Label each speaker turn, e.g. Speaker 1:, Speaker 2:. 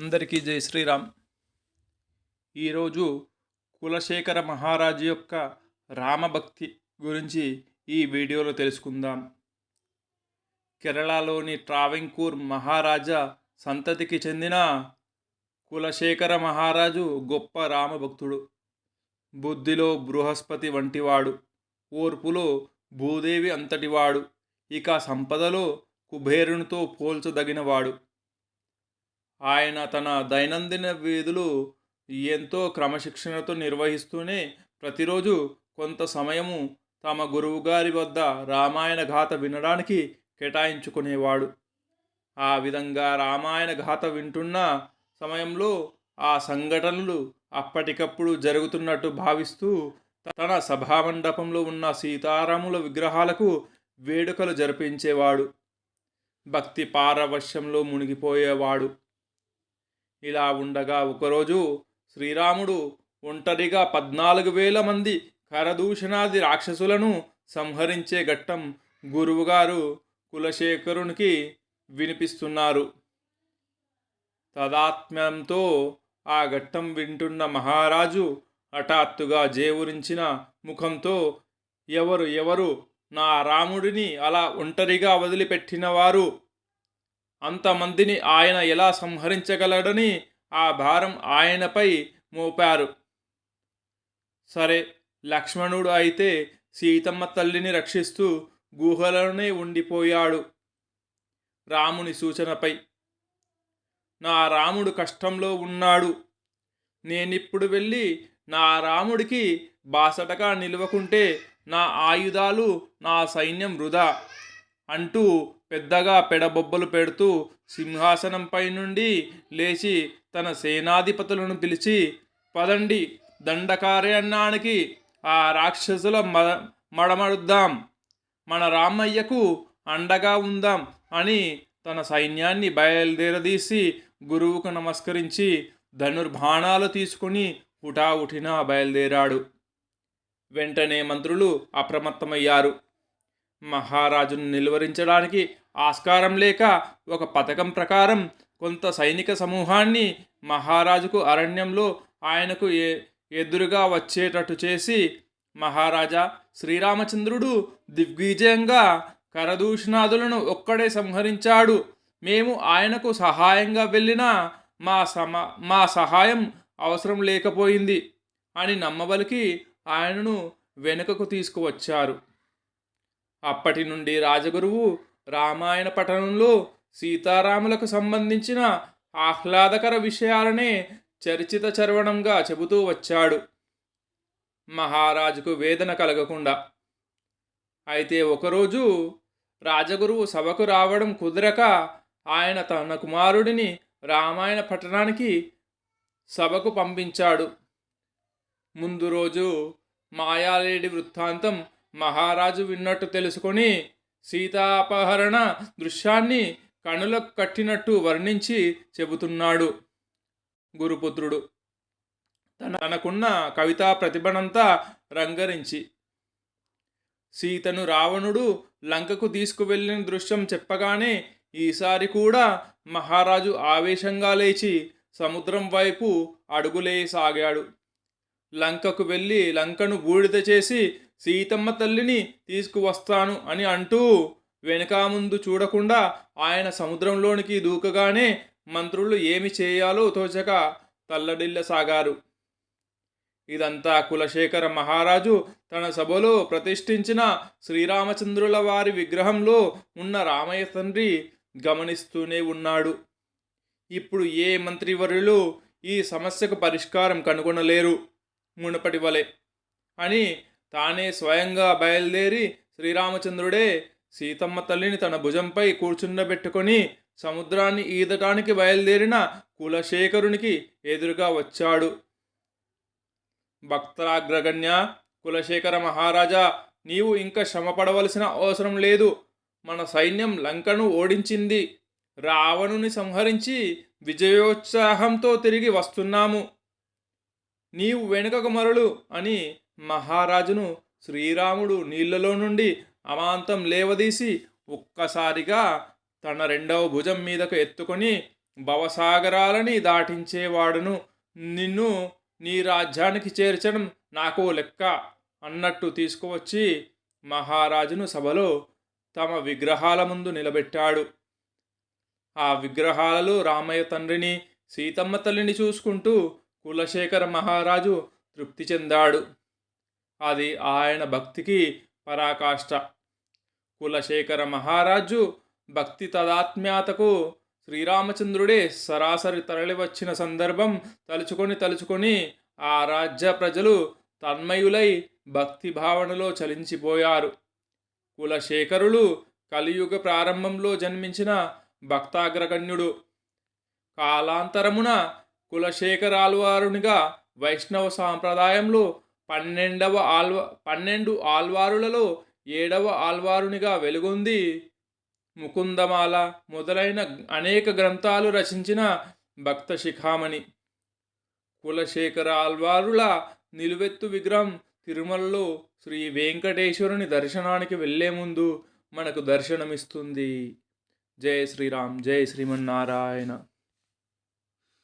Speaker 1: అందరికీ జై శ్రీరామ్. ఈరోజు కులశేఖర మహారాజు యొక్క రామభక్తి గురించి ఈ వీడియోలో తెలుసుకుందాం. కేరళలోని ట్రావెంకూర్ మహారాజా సంతతికి చెందిన కులశేఖర మహారాజు గొప్ప రామభక్తుడు బుద్ధిలో బృహస్పతి వంటివాడు ఓర్పులో భూదేవి అంతటివాడు ఇక సంపదలో కుబేరునితో పోల్చదగినవాడు. ఆయన తన దైనందిన విధులు ఎంతో క్రమశిక్షణతో నిర్వహిస్తూనే ప్రతిరోజు కొంత సమయము తమ గురువుగారి వద్ద రామాయణ గాథ వినడానికి కేటాయించుకునేవాడు. ఆ విధంగా రామాయణ గాథ వింటున్న సమయంలో ఆ సంఘటనలు అప్పటికప్పుడు జరుగుతున్నట్టు భావిస్తూ తన సభామండపంలో ఉన్న సీతారాముల విగ్రహాలకు వేడుకలు జరిపించేవాడు. భక్తి పారవశ్యంలో మునిగిపోయేవాడు. ఇలా ఉండగా ఒకరోజు శ్రీరాముడు ఒంటరిగా పద్నాలుగు వేల మంది కరదూషణాది రాక్షసులను సంహరించే ఘట్టం గురువుగారు కులశేఖరునికి వినిపిస్తున్నారు. తదాత్మ్యంతో ఆ ఘట్టం వింటున్న మహారాజు హఠాత్తుగా జేవురించిన ముఖంతో ఎవరు ఎవరు నా రాముడిని అలా ఒంటరిగా వదిలిపెట్టినవారు అంతమందిని ఆయన ఎలా సంహరించగలడని ఆ భారం ఆయనపై మోపారు. సరే లక్ష్మణుడు అయితే సీతమ్మ తల్లిని రక్షిస్తూ గుహలోనే ఉండిపోయాడు రాముని సూచనపై. నా రాముడు కష్టంలో ఉన్నాడు. నేనిప్పుడు వెళ్ళి నా రాముడికి బాసటగా నిలవకుంటే నా ఆయుధాలు నా సైన్యం వృధా. అంటూ పెద్దగా పెడబొబ్బలు పెడుతూ సింహాసనంపై నుండి లేచి తన సేనాధిపతులను పిలిచి పదండి దండకారణ్యానికి ఆ రాక్షసుల మడ మడమడుద్దాం. మన రామయ్యకు అండగా ఉందాం అని తన సైన్యాన్ని బయలుదేరదీసి గురువుకు నమస్కరించి ధనుర్బాణాలు తీసుకుని హుటాహుటిన బయలుదేరాడు. వెంటనే మంత్రులు అప్రమత్తమయ్యారు. మహారాజును నిలువరించడానికి ఆస్కారం లేక ఒక పథకం ప్రకారం కొంత సైనిక సమూహాన్ని మహారాజుకు అరణ్యంలో ఆయనకు ఏ ఎదురుగా వచ్చేటట్టు చేసి మహారాజా శ్రీరామచంద్రుడు దిగ్విజయంగా కరదూషణాదులను ఒక్కడే సంహరించాడు. మేము ఆయనకు సహాయంగా వెళ్ళినా మా సమ మా సహాయం అవసరం లేకపోయింది అని నమ్మబలికి ఆయనను వెనుకకు తీసుకువచ్చారు. అప్పటి నుండి రాజగురువు రామాయణ పఠనంలో సీతారాములకు సంబంధించిన ఆహ్లాదకర విషయాలనే చర్చిత చరవణంగా చెబుతూ వచ్చాడు. మహారాజుకు వేదన కలగకుండా. అయితే ఒకరోజు రాజగురువు సభకు రావడం కుదరక ఆయన తన కుమారుడిని రామాయణ పట్టణానికి సభకు పంపించాడు. ముందు రోజు మాయాలేడి వృత్తాంతం మహారాజు విన్నట్టు తెలుసుకొని సీతాపహరణ దృశ్యాన్ని కనులకు కట్టినట్టు వర్ణించి చెబుతున్నాడు గురుపుత్రుడు. తన తనకున్న కవితా ప్రతిభనంతా రంగరించి సీతను రావణుడు లంకకు తీసుకువెళ్ళిన దృశ్యం చెప్పగానే ఈసారి కూడా మహారాజు ఆవేశంగా లేచి సముద్రం వైపు అడుగులేసాగాడు. లంకకు వెళ్ళి లంకను బూడిద చేసి సీతమ్మ తల్లిని తీసుకువస్తాను అని అంటూ వెనుక ముందు చూడకుండా ఆయన సముద్రంలోనికి దూకగానే మంత్రులు ఏమి చేయాలో తోచక తల్లడిల్లసాగారు. ఇదంతా కులశేఖర మహారాజు తన సభలో ప్రతిష్ఠించిన శ్రీరామచంద్రుల వారి విగ్రహంలో ఉన్న రామయ్య తండ్రి గమనిస్తూనే ఉన్నాడు. ఇప్పుడు ఏ మంత్రివర్యులు ఈ సమస్యకు పరిష్కారం కనుగొనలేరు మునుపటి వలె అని తానే స్వయంగా బయలుదేరి శ్రీరామచంద్రుడే సీతమ్మ తల్లిని తన భుజంపై కూర్చుండబెట్టుకొని సముద్రాన్ని ఈదటానికి బయలుదేరిన కులశేఖరునికి ఎదురుగా వచ్చాడు. భక్తరాగ్రగణ్య కులశేఖర మహారాజా నీవు ఇంకా శ్రమపడవలసిన అవసరం లేదు. మన సైన్యం లంకను ఓడించింది. రావణుని సంహరించి విజయోత్సాహంతో తిరిగి వస్తున్నాము. నీవు వెనుకకు మరలు అని మహారాజును శ్రీరాముడు నీళ్ళలో నుండి అమాంతం లేవదీసి ఒక్కసారిగా తన రెండవ భుజం మీదకు ఎత్తుకొని భవసాగరాలని దాటించేవాడును. నిన్ను నీ రాజ్యానికి చేర్చడం నాకు లెక్క అన్నట్టు తీసుకువచ్చి మహారాజును సభలో తమ విగ్రహాల ముందు నిలబెట్టాడు. ఆ విగ్రహాలలో రామయ్య తండ్రిని సీతమ్మ తల్లిని చూసుకుంటూ కులశేఖర మహారాజు తృప్తి చెందాడు. అది ఆయన భక్తికి పరాకాష్ట. కులశేఖర మహారాజు భక్తి తదాత్మ్యాతకు శ్రీరామచంద్రుడే సరాసరి తరలివచ్చిన సందర్భం తలుచుకొని తలుచుకొని ఆ రాజ్య ప్రజలు తన్మయులై భక్తి భావనలో చలించిపోయారు. కులశేఖరులు కలియుగ ప్రారంభంలో జన్మించిన భక్తాగ్రగణ్యుడు. కాలాంతరమున కులశేఖరాల్వారునిగా వైష్ణవ సాంప్రదాయంలో పన్నెండవ ఆల్వ పన్నెండు ఆల్వారులలో ఏడవ ఆల్వారునిగా వెలుగొంది. ముకుందమాల మొదలైన అనేక గ్రంథాలు రచించిన భక్త శిఖామణి. కులశేఖర ఆల్వారుల నిలువెత్తు విగ్రహం తిరుమలలో శ్రీ వెంకటేశ్వరుని దర్శనానికి వెళ్ళే ముందు మనకు దర్శనమిస్తుంది. జయ శ్రీరామ్ జయ శ్రీమన్నారాయణ.